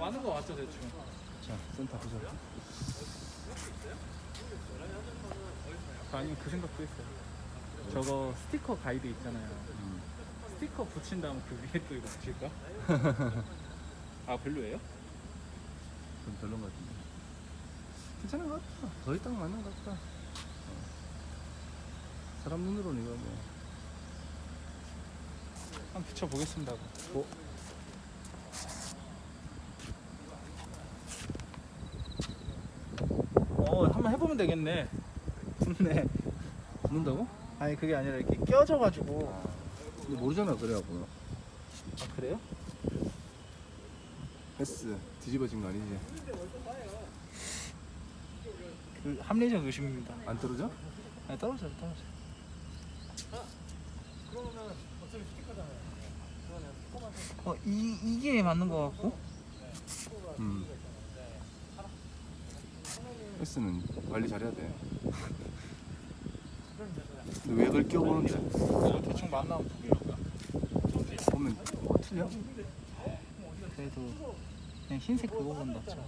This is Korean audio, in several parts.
많은 거 같죠 대충. 자 센터 보자 아니면 그 생각도 했어요. 저거 스티커 가이드 있잖아요. 음. 스티커 붙인 다음 그 위에 또 이거 붙일까? 아 별로예요? 좀 별론 것 같은데 괜찮은 것 같다 거의 딱 맞는 것 같다 어. 사람 눈으로는 이거 뭐 한번 붙여 보겠습니다. 어? 어 한번 해보면 되겠네. 붙네. 붙는다고? 아니 그게 아니라 이렇게 껴져가지고. 근데 모르잖아 그래갖고 아 그래요? 패스 뒤집어진 거 아니지? 그 합리적 의심입니다. 안 떨어져? 아니 떨어져요 떨어져. 어, 이, 이게 맞는 것 같고 음. 패스는 관리 잘해야 돼 근데 왜 그걸 껴보는데? 그냥 대충 만나면 보기로 보면 뭐 틀려? 그래도 그냥 흰색 그거보다 낫죠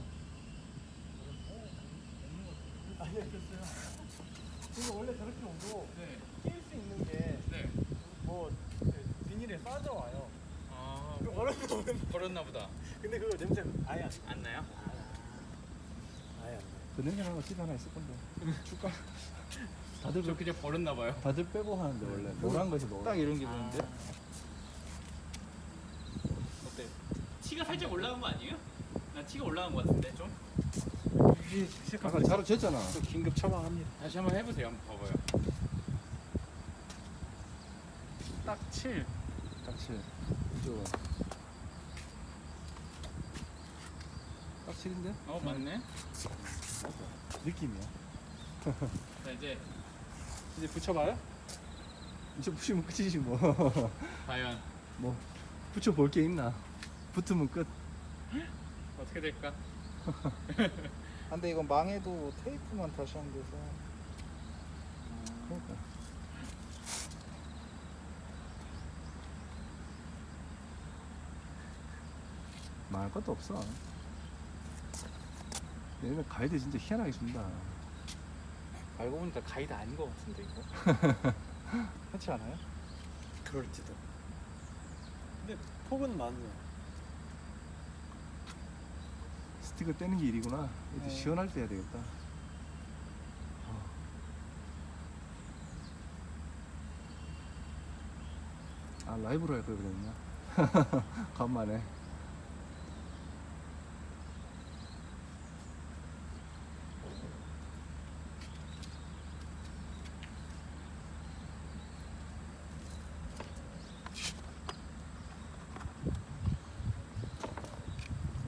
이거 원래 저렇게 오고 낄수 있는 게뭐 비닐에 빠져와요. 아 그거. 버렸나 보다 근데 그거 냄새 아예 안. 안 나요? 그 냄새 나는 거 하나 있을 건데 줄까? 다들 저 그냥 버렸나 봐요 다들 빼고 하는데 원래 노란 것이 뭐딱 이런 기분인데 어때? 티가 살짝 올라간 거 아니에요? 난 티가 올라간 거 같은데 좀? 아까 자로 쳤잖아 또 긴급 처방합니다 다시 한번 해보세요. 한번 봐봐요. 딱 7. 딱칠 이쪽은 딱칠인데? 어 맞네. 느낌이야 자 이제 이제 붙여봐요? 이제 붙이면 끝이지 뭐. 과연 뭐 붙여 볼 게 있나? 붙으면 끝. 어떻게 될까? 아, 근데 이건 망해도 테이프만 다시 하면 돼서 그러니까. 말할 것도 없어. 얘는 가이드 진짜 희한하게 준다. 알고 보니까 가이드 아닌 것 같은데 이거 그렇지 않아요? 그럴지도. 근데 폭은 많네요. 스티커 떼는 게 일이구나. 이제 네. 시원할 때 해야 되겠다. 아 라이브로 할 걸 그랬나? 간만에.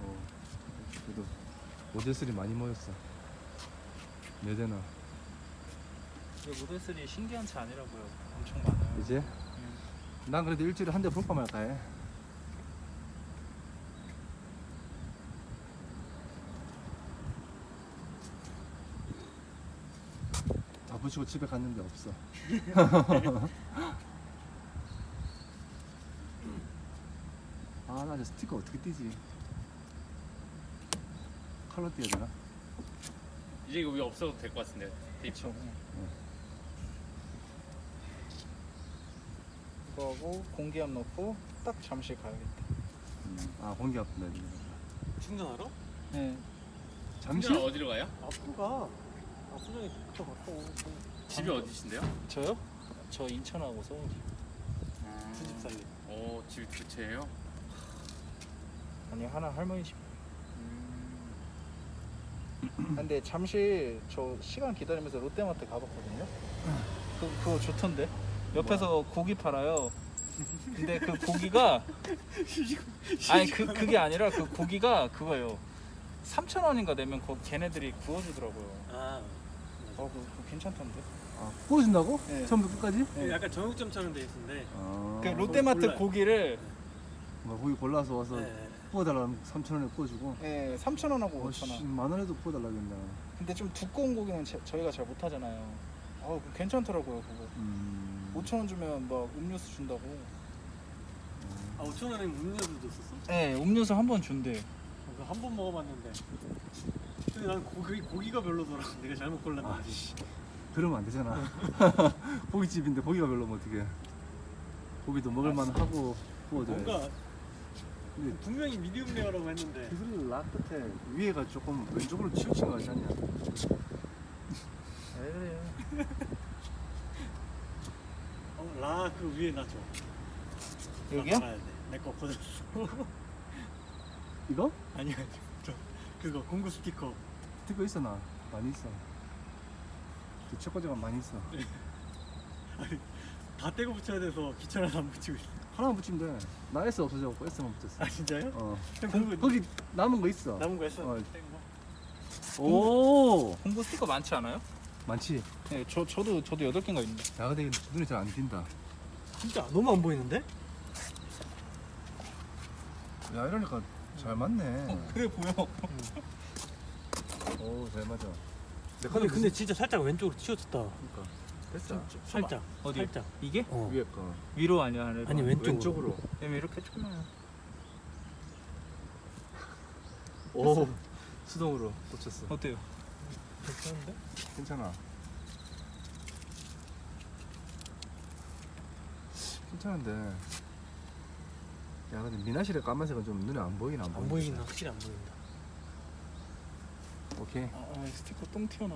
어, 그래도 모델들이 많이 모였어. 네 대나. 이게 모델 3 신기한 차 아니라고요 엄청 많아요 이제? 음. 난 그래도 일주일에 한 대 볼까 말까 해. 다 붙이고 집에 갔는데 없어. 아, 나 이제 스티커 어떻게 띄지? 컬러 띄어야 되나? 이제 이거 왜 없어도 될 것 같은데. 그쵸 이거하고 공기압 넣고 딱 잠실 가야겠다 음. 아, 공기 아픈다. 이제. 충전하러? 네 잠시? 잠시 어디로 가요? 앞으로 가. 앞으로 더 갔다 오고. 집이 어디신데요? 저요? 저 인천하고 서울 수집 살림. 오 집이 두 채예요? 아니 하나 할머니 집 음. 근데 잠실 저 시간 기다리면서 롯데마트 가봤거든요. 그 그거 좋던데. 옆에서 고기 팔아요. 근데 그 고기가 아니 그 그게 아니라 그 고기가 그거예요. 3천 원인가 내면 그 걔네들이 구워주더라고요. 아. 어 그거, 그거 괜찮던데. 아, 구워준다고? 네. 처음부터 끝까지? 네. 약간 정육점처럼 돼 있는데. 아, 그 롯데마트 몰라요. 고기를 뭐 고기 골라서 와서 네. 구워달라면 3,000원에 구워주고 예 3천 원하고 어, 5천 씨, 원. 만 원에도 구워달라고 했나 근데 좀 두꺼운 고기는 제- 저희가 잘 못하잖아요. 아 괜찮더라고요 그거. 음... 5천 원 주면 막 음료수 준다고. 아 5천 원에 음료도 줬었어? 네 음료수 한 번 준대. 아, 한번 먹어봤는데 근데 난 고기 고기가 별로더라. 내가 잘못 골랐는지. 아씨 그러면 안 되잖아 고깃집인데 고기가 별로면 어떡해 고기도 먹을만 하고 구워줘야지 뭔가 근데 분명히 미디움 레어라고 했는데 기술이 라 끝에 위에가 조금 왼쪽으로 치우친 거 같지 않냐 왜 그래요? 어, 라그 위에 놔줘. 여기요? 내거 버렸어. 이거? 아니야. 저 그거 공구 스티커. 스티커 있어 나 많이 있어 그 초코제가 많이 있어 다 떼고 붙여야 돼서 귀찮아서 안 붙이고 있어. 하나만 붙이면 돼 나 S 없어져갖고 S만 붙였어 아 진짜요? 어형 거, 그거 거기 남은 거 있어 남은 거 했어? 어. 뗀 거? 오 공구 스티커 많지 않아요? 많지 네, 저 저도 저도 여덟 개인가 있는데. 야 근데 눈에 잘 안 띈다 진짜 너무 안 보이는데? 야 이러니까 잘 맞네 어, 그래 보여. 오 잘 맞아 내 근데 근데 진짜 살짝 왼쪽으로 치워졌다. 그러니까 됐어 살짝. 어디? 살짝. 이게 어. 위에 거 위로 아니야 아래로? 아니, 왼쪽으로. 왼쪽으로 왜냐면 이렇게 쳤나요? 오 수동으로 꽂혔어 어때요? 괜찮은데? 괜찮아 괜찮은데 야 근데 미나실의 까만색은 좀 눈에 안 보이나 안 보이긴 확실히 안 보인다. 오케이 아, 아 스티커 똥 튀어나와.